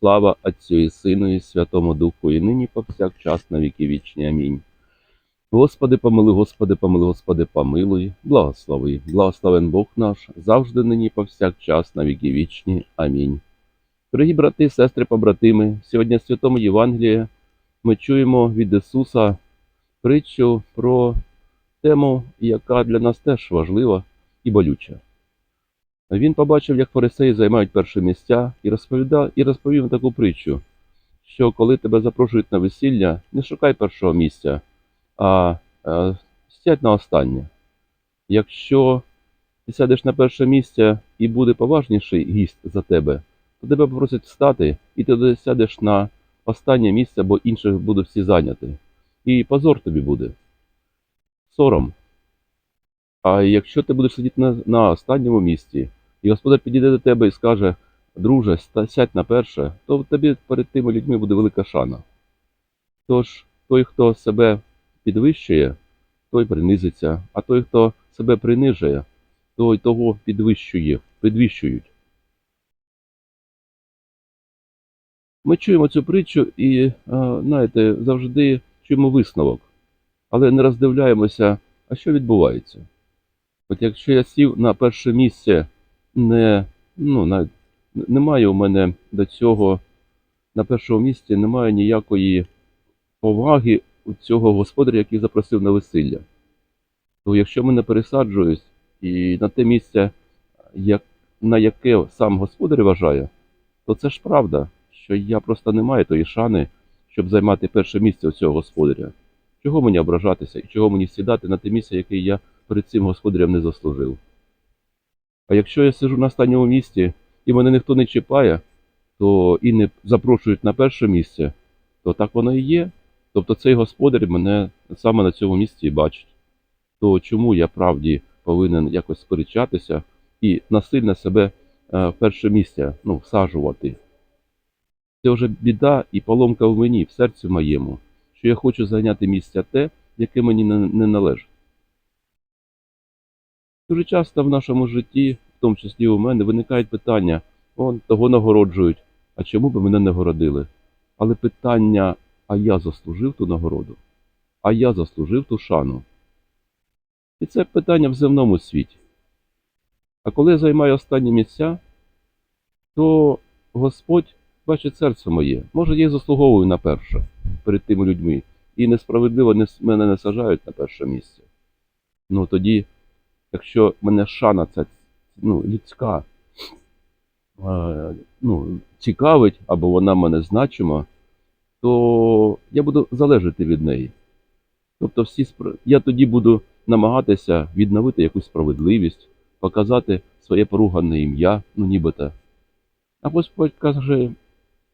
Слава Отцю і Сину, і Святому Духу, і нині повсякчас на віки вічні. Амінь. Господи, помилуй, Господи, помилуй, Господи, помилуй, благослови, благословен Бог наш, завжди нині повсякчас на віки вічні. Амінь. Дорогі брати, сестри, побратими, сьогодні в Святому Євангелії ми чуємо від Ісуса притчу про тему, яка для нас теж важлива і болюча. Він побачив, як фарисеї займають перші місця, і розповідав, і розповів таку притчу, що коли тебе запрошують на весілля, не шукай першого місця, а, а сядь на останнє. Якщо ти сядеш на перше місце і буде поважніший гість за тебе, то тебе попросять встати, і ти сядеш на останнє місце, бо інших будуть всі зайняті. І позор тобі буде. Сором. А якщо ти будеш сидіти на, на останньому місці, і господар підійде до тебе і скаже, друже, сядь на перше, то тобі перед тими людьми буде велика шана. Тож той, хто себе підвищує, той принизиться, а той, хто себе принижує, той того підвищує, підвищують. Ми чуємо цю притчу і, е, знаєте, завжди чуємо висновок, але не роздивляємося, а що відбувається. От якщо я сів на перше місце, не, ну, на, немає у мене до цього на першому місці немає ніякої поваги у цього господаря, який запросив на весілля. То якщо мене пересаджують і на те місце, як, на яке сам господар вважає, то це ж правда, що я просто не маю тої шани, щоб займати перше місце у цього господаря. Чого мені ображатися і чого мені сідати на те місце, яке я перед цим господарем не заслужив? А якщо я сижу на останньому місці і мене ніхто не чіпає, то і не запрошують на перше місце, то так воно і є. Тобто цей господар мене саме на цьому місці і бачить. То чому я правді повинен якось сперечатися і насильно себе е, в перше місце ну, всаджувати? Це вже біда і поломка в мені, в серці моєму, що я хочу зайняти місце те, яке мені не належить. Дуже часто в нашому житті, в тому числі у мене, виникають питання: он того нагороджують, а чому б мене не городили? Але питання, а я заслужив ту нагороду, а я заслужив ту шану. І це питання в земному світі. А коли я займаю останні місця, то Господь бачить серце моє. Може, я заслуговую на перше перед тими людьми, і несправедливо мене не сажають на перше місце. Ну тоді, якщо мене шана ця ну, людська е, ну, цікавить, або вона мене значима, то я буду залежати від неї. Тобто всі я тоді буду намагатися відновити якусь справедливість, показати своє поругане ім'я, ну нібито. А Господь каже,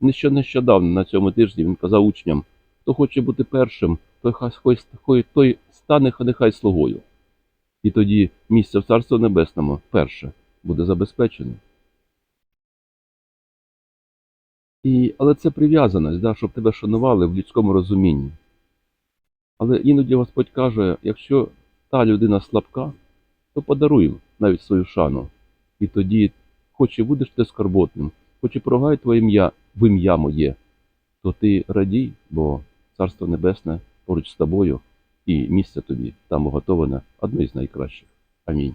ніщо нещодавно на цьому тижні він казав учням, хто хоче бути першим, той хай той стане хай нехай слугою. І тоді місце в Царстві Небесному перше буде забезпечено. І, але це прив'язаність, да, щоб тебе шанували в людському розумінні. Але іноді Господь каже, якщо та людина слабка, то подаруй навіть свою шану. І тоді, хоч і будеш ти скорботним, хоч і прогай твоє ім'я в ім'я моє, то ти радій, бо Царство Небесне поруч з тобою, і місце тобі там уготоване одне з найкращих. Амінь.